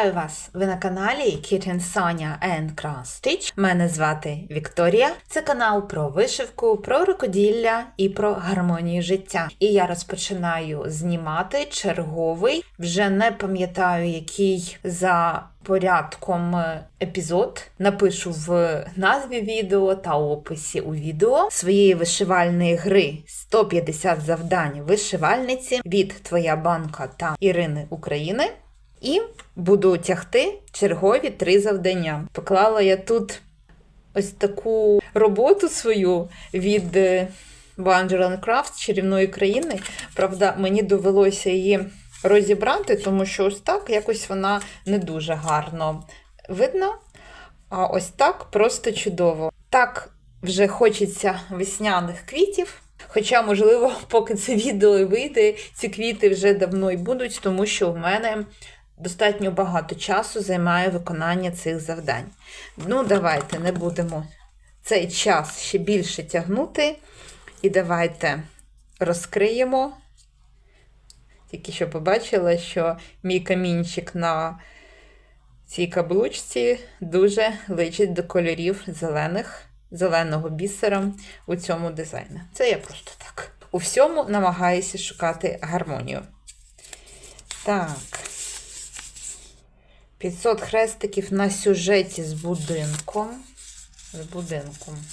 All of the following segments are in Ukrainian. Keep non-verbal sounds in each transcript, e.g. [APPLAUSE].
Вітаю вас! Ви на каналі Kitten Sonia and Cross Stitch. Мене звати Вікторія. Це канал про вишивку, про рукоділля і про гармонію життя. І я розпочинаю знімати черговий, вже не пам'ятаю, який за порядком е, епізод. Напишу в назві відео та описі у відео своєї вишивальної гри 150 завдань вишивальниці від Твоя банка та Ірини України. І буду тягти чергові три завдання. Поклала я тут ось таку роботу свою від е, Banjo Craft чарівної країни. Правда, мені довелося її розібрати, тому що ось так якось вона не дуже гарно видно. А ось так просто чудово. Так вже хочеться весняних квітів. Хоча, можливо, [LAUGHS] поки це відео вийде, ці квіти вже давно й будуть, тому що в мене достатньо багато часу займає виконання цих завдань. Ну, давайте не будемо цей час ще більше тягнути. І давайте розкриємо. Тільки що побачила, що мій камінчик на цій каблучці дуже личить до кольорів зелених, зеленого бісера у цьому дизайні. Це я просто так. У всьому намагаюся шукати гармонію. Так. 500 хрестиків на сюжеті з будинком. З будинком.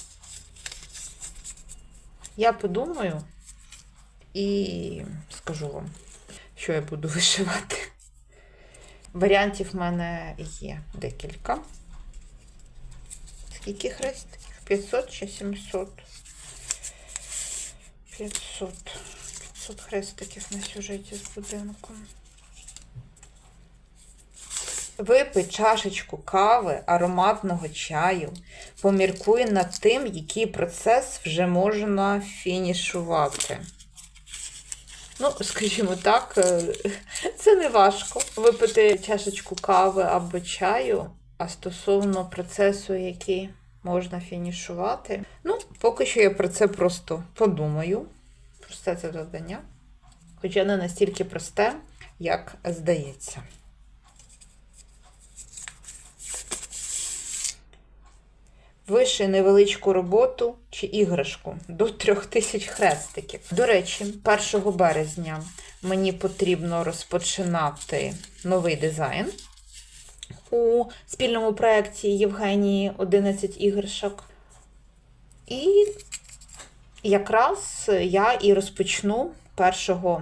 Я подумаю і скажу вам, що я буду [LAUGHS] вишивати. Варіантів в мене є декілька. Скільки хрестиків? 500 чи 700? 500. 500 хрестиків на сюжеті з будинком. Випий чашечку кави, ароматного чаю, поміркуй над тим, який процес вже можна фінішувати. Ну, скажімо так, е, це не важко випити чашечку кави або чаю, а стосовно процесу, який можна фінішувати. Ну, поки що я про це просто подумаю. Просте це завдання. Хоча не настільки просте, як здається. Виши невеличку роботу чи іграшку до 3000 хрестиків. До речі, 1 березня мені потрібно розпочинати новий дизайн у спільному проєкті Євгенії 11 іграшок. І якраз я і розпочну 1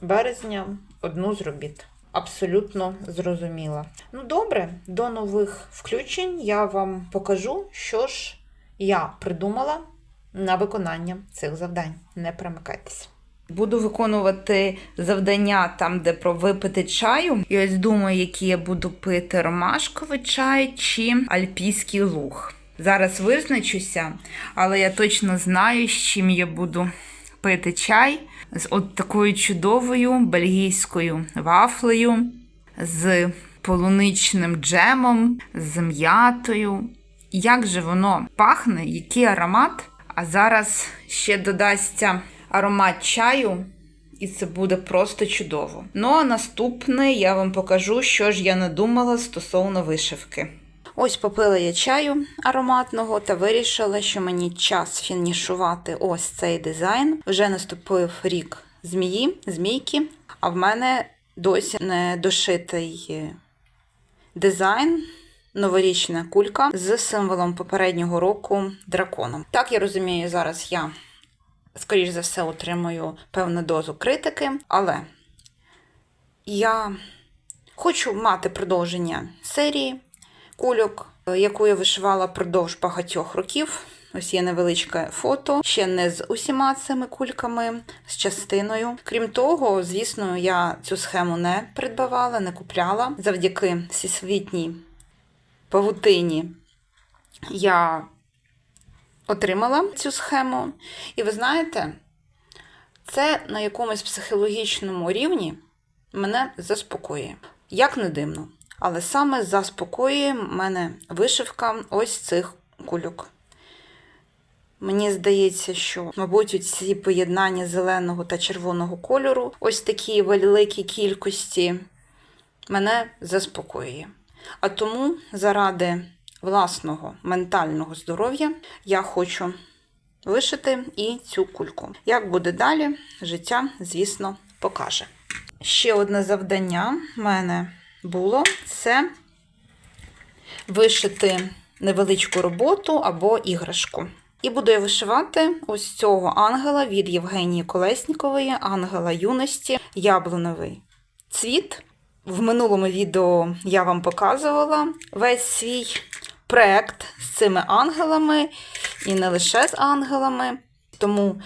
березня одну з робіт абсолютно зрозуміла. Ну, добре, до нових включень я вам покажу, що ж я придумала на виконання цих завдань. Не перемикайтеся. Буду виконувати завдання там, де про випити чаю. І ось думаю, які я буду пити ромашковий чай чи альпійський луг. Зараз визначуся, але я точно знаю, з чим я буду пити чай з от такою чудовою бельгійською вафлею, з полуничним джемом, з м'ятою. Як же воно пахне, який аромат? А зараз ще додасться аромат чаю, і це буде просто чудово. Ну а наступне я вам покажу, що ж я надумала стосовно вишивки. Ось попила я чаю ароматного та вирішила, що мені час фінішувати ось цей дизайн. Вже наступив рік змії, змійки, а в мене досі не дошитий дизайн. Новорічна кулька з символом попереднього року драконом. Так, я розумію, зараз я, скоріш за все, отримую певну дозу критики, але я хочу мати продовження серії кульок, яку я вишивала продовж багатьох років. Ось є невеличке фото, ще не з усіма цими кульками, з частиною. Крім того, звісно, я цю схему не придбавала, не купляла. Завдяки всесвітній павутині я отримала цю схему. І ви знаєте, це на якомусь психологічному рівні мене заспокоює. Як не дивно. Але саме заспокоює мене вишивка ось цих кульок. Мені здається, що, мабуть, ці поєднання зеленого та червоного кольору, ось такі великі кількості мене заспокоює. А тому, заради власного ментального здоров'я, я хочу вишити і цю кульку. Як буде далі, життя, звісно, покаже. Ще одне завдання в мене було це вишити невеличку роботу або іграшку. І буду я вишивати ось цього ангела від Євгенії Колеснікової, ангела юності, яблуновий цвіт. В минулому відео я вам показувала весь свій проект з цими ангелами, і не лише з ангелами. Тому,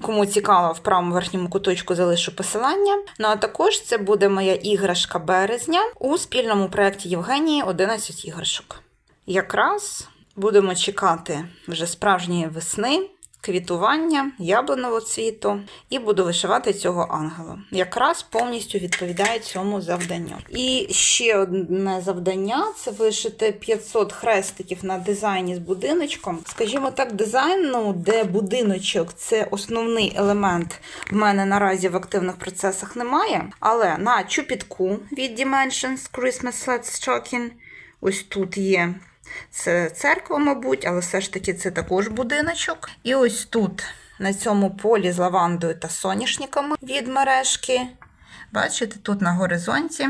кому цікаво, в правому верхньому куточку залишу посилання. Ну а також це буде моя іграшка березня у спільному проєкті Євгенії 11 іграшок. Якраз будемо чекати вже справжньої весни, квітування, яблуного цвіту, і буду вишивати цього ангела. Якраз повністю відповідає цьому завданню. І ще одне завдання це вишити 500 хрестиків на дизайні з будиночком. Скажімо так, дизайн, ну, де будиночок це основний елемент в мене наразі в активних процесах немає. Але на чупітку від Dimensions Christmas Sled Stocking ось тут є це церква, мабуть, але все ж таки це також будиночок. І ось тут, на цьому полі з лавандою та соняшниками від мережки. Бачите, тут на горизонті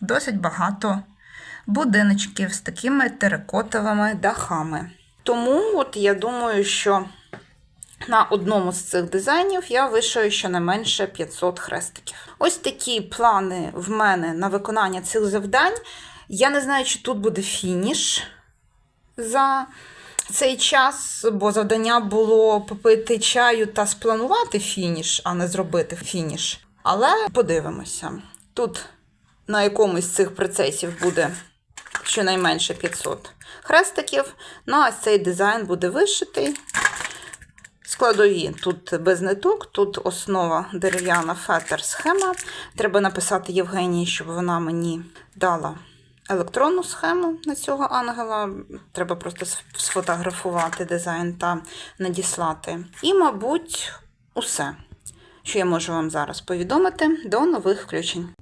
досить багато будиночків з такими терикотовими дахами. Тому от я думаю, що на одному з цих дизайнів я вишию щонайменше 500 хрестиків. Ось такі плани в мене на виконання цих завдань. Я не знаю, чи тут буде фініш за цей час, бо завдання було попити чаю та спланувати фініш, а не зробити фініш. Але подивимося. Тут на якомусь з цих процесів буде щонайменше 500 хрестиків. Ну а цей дизайн буде вишитий. Складові тут без ниток, тут основа дерев'яна фетер схема. Треба написати Євгенії, щоб вона мені дала електронну схему на цього ангела. Треба просто сфотографувати дизайн та надіслати. І, мабуть, усе, що я можу вам зараз повідомити. До нових включень.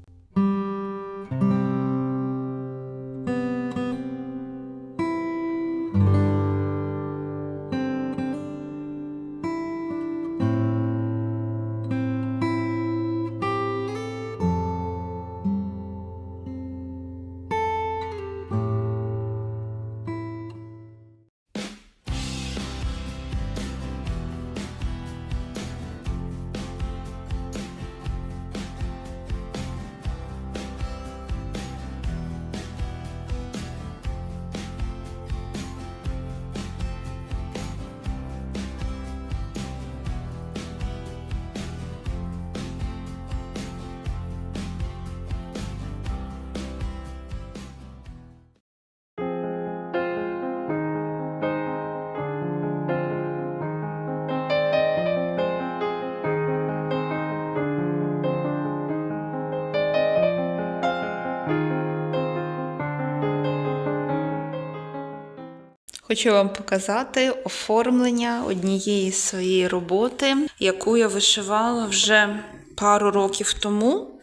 Хочу вам показати оформлення однієї своєї роботи, яку я вишивала вже пару років тому.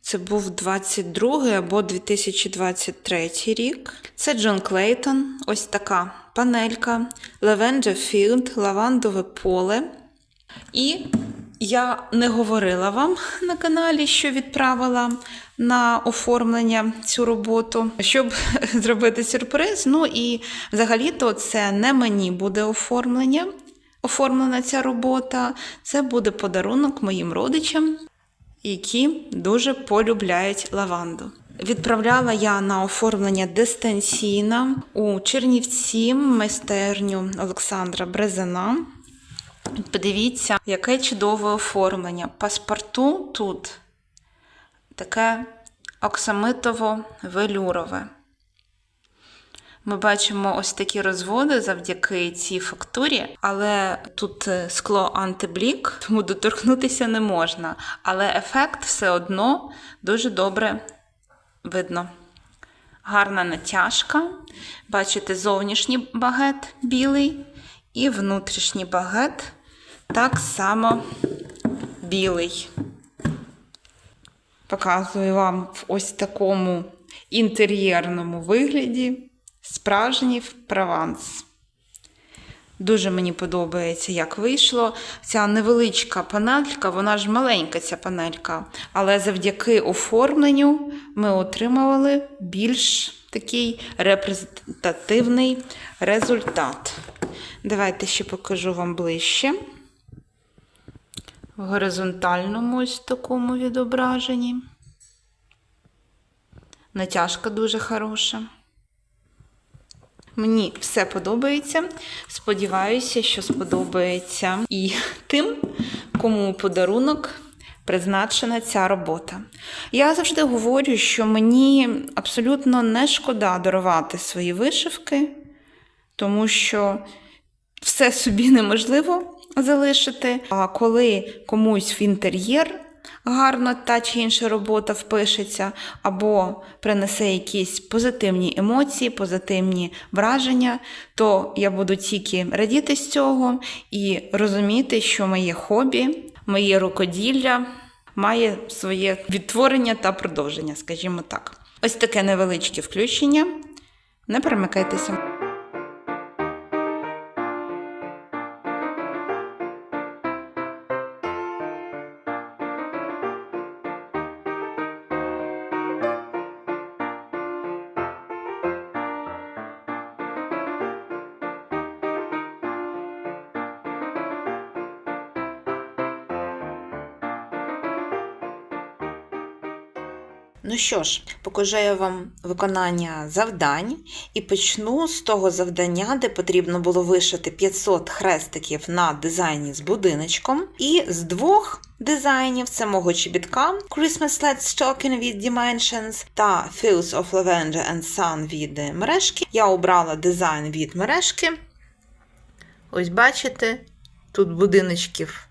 Це був 22 або 2023 рік. Це Джон Клейтон. Ось така панелька, Lavender Field, лавандове поле. І я не говорила вам на каналі, що відправила на оформлення цю роботу, щоб [LAUGHS] зробити сюрприз. Ну і взагалі-то це не мені буде оформлення. Оформлена ця робота, це буде подарунок моїм родичам, які дуже полюбляють лаванду. Відправляла я на оформлення дистанційно у Чернівці майстерню Олександра Брезина. Подивіться, яке чудове оформлення. Паспорту тут таке оксамитово-велюрове. Ми бачимо ось такі розводи завдяки цій фактурі, але тут скло антиблік, [LAUGHS] тому доторкнутися не можна. Але ефект все одно дуже добре видно. Гарна натяжка. Бачите, зовнішній багет білий і внутрішній багет так само білий. Показую вам в ось такому інтер'єрному вигляді справжній прованс. Дуже мені подобається, як вийшло. Ця невеличка панелька, вона ж маленька, ця панелька, але завдяки оформленню ми отримували більш такий репрезентативний результат. Давайте ще покажу вам ближче. В горизонтальному ось такому відображенні. Натяжка дуже хороша. Мені все подобається. Сподіваюся, що сподобається і тим, кому подарунок призначена ця робота. Я завжди говорю, що мені абсолютно не шкода дарувати свої вишивки, тому що все собі неможливо залишити. А коли комусь в інтер'єр гарно та чи інша робота впишеться, або принесе якісь позитивні емоції, позитивні враження, то я буду тільки радіти з цього і розуміти, що моє хобі, моє рукоділля має своє відтворення та продовження, скажімо так. Ось таке невеличке включення. Не перемикайтеся. Ну що ж, покажу я вам виконання завдань і почну з того завдання, де потрібно було вишити 500 хрестиків на дизайні з будиночком. І з двох дизайнів це мого чобітка Christmas Led Stocking від Dimensions та Fields of Lavender and Sun від мережки. Я обрала дизайн від мережки. Ось бачите, тут будиночків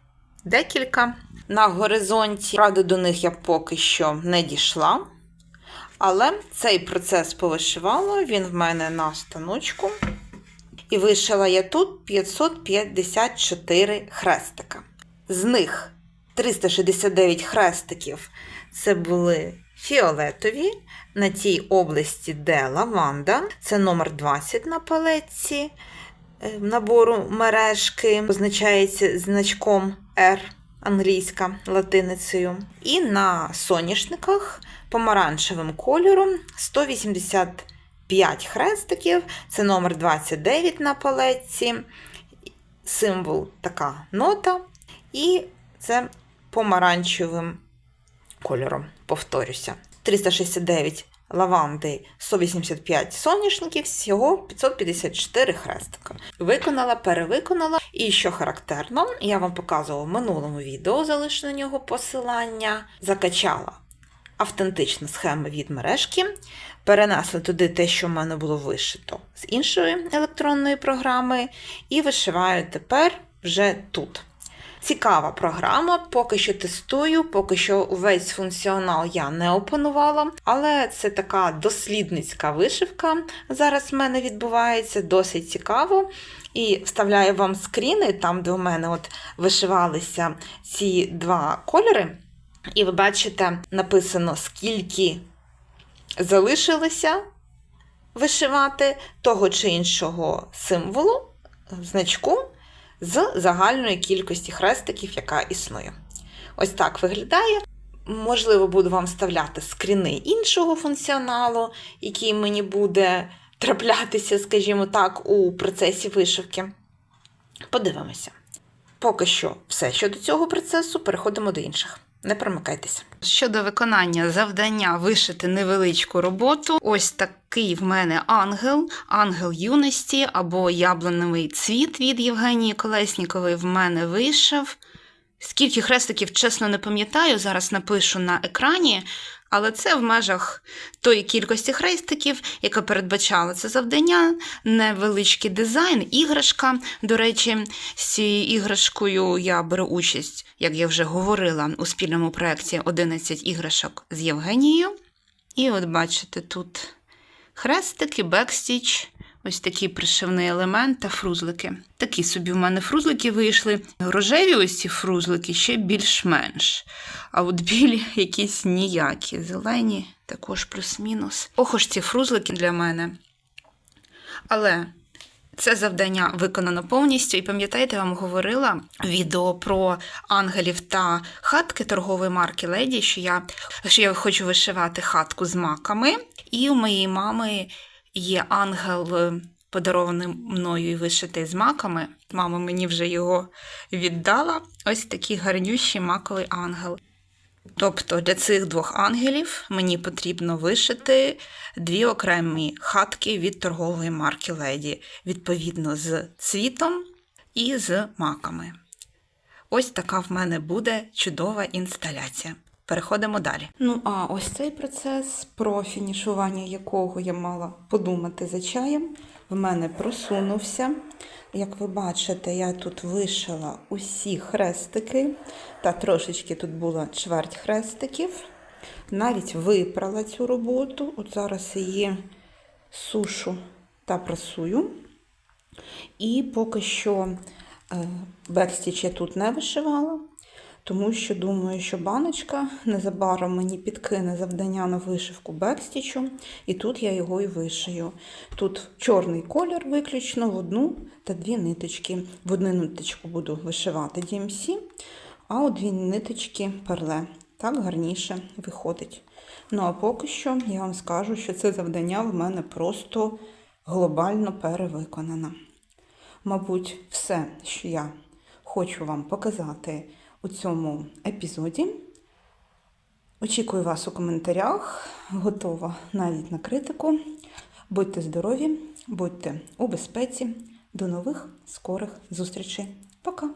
декілька. На горизонті, правда, до них я поки що не дійшла. Але цей процес повишивала, він в мене на станочку. І вишила я тут 554 хрестика. З них 369 хрестиків це були фіолетові на тій області, де лаванда. Це номер 20 на палетці е, набору мережки, позначається значком R англійська латиницею. І на соняшниках помаранчевим кольором 185 хрестиків, це номер 29 на палетці, символ така нота, і це помаранчевим кольором, повторюся. 369 лаванди, 185 соняшників, всього 554 хрестика. Виконала, перевиконала. І що характерно, я вам показувала в минулому відео, залишу на нього посилання, закачала автентичну схему від мережки, перенесла туди те, що в мене було вишито з іншої електронної програми, і вишиваю тепер вже тут. Цікава програма, поки що тестую, поки що увесь функціонал я не опанувала, але це така дослідницька вишивка зараз в мене відбувається, досить цікаво. І вставляю вам скріни, там, де у мене от вишивалися ці два кольори. І ви бачите, написано, скільки залишилося вишивати того чи іншого символу, значку з загальної кількості хрестиків, яка існує. Ось так виглядає. Можливо, буду вам вставляти скріни іншого функціоналу, який мені буде траплятися, скажімо так, у процесі вишивки. Подивимося. Поки що все щодо цього процесу, переходимо до інших. Не промикайтеся. Щодо виконання завдання вишити невеличку роботу, ось такий в мене ангел, ангел юності або яблуневий цвіт від Євгенії Колеснікової в мене вийшов. Скільки хрестиків, чесно, не пам'ятаю, зараз напишу на екрані, але це в межах тої кількості хрестиків, яка передбачала це завдання, невеличкий дизайн, іграшка. До речі, з цією іграшкою я беру участь, як я вже говорила, у спільному проєкті 11 іграшок з Євгенією. І от бачите, тут хрестики, бекстіч, Ось такий пришивний елемент та фрузлики. Такі собі в мене фрузлики вийшли. Рожеві ось ці фрузлики ще більш-менш. А от білі [LAUGHS] якісь ніякі. Зелені також плюс-мінус. Ох уж ці фрузлики для мене. Але це завдання виконано повністю. І пам'ятаєте, я вам говорила відео про ангелів та хатки торгової марки Леді, що я, що я хочу вишивати хатку з маками. І у моєї мами є ангел, е, подарований мною і вишитий з маками. Мама мені вже його віддала. Ось такий гарнющий маковий ангел. Тобто для цих двох ангелів мені потрібно вишити дві окремі хатки від торгової марки Леді, відповідно з цвітом і з маками. Ось така в мене буде чудова інсталяція. Переходимо далі. Ну, а ось цей процес, про фінішування якого я мала подумати за чаєм, в мене просунувся. Як ви бачите, я тут вишила усі хрестики, та трошечки тут була чверть хрестиків. Навіть випрала цю роботу. От зараз її сушу та прасую. І поки що бекстіч я тут не вишивала, тому що думаю, що баночка незабаром мені підкине завдання на вишивку бекстічу, і тут я його і вишию. Тут чорний колір виключно в одну та дві ниточки. В одну ниточку буду вишивати DMC, а у дві ниточки перле. Так гарніше виходить. Ну а поки що я вам скажу, що це завдання в мене просто глобально перевиконано. Мабуть, все, що я хочу вам показати у цьому епізоді. Очікую вас у коментарях, готова навіть на критику. Будьте здорові, будьте у безпеці. До нових скорих зустрічей. Пока!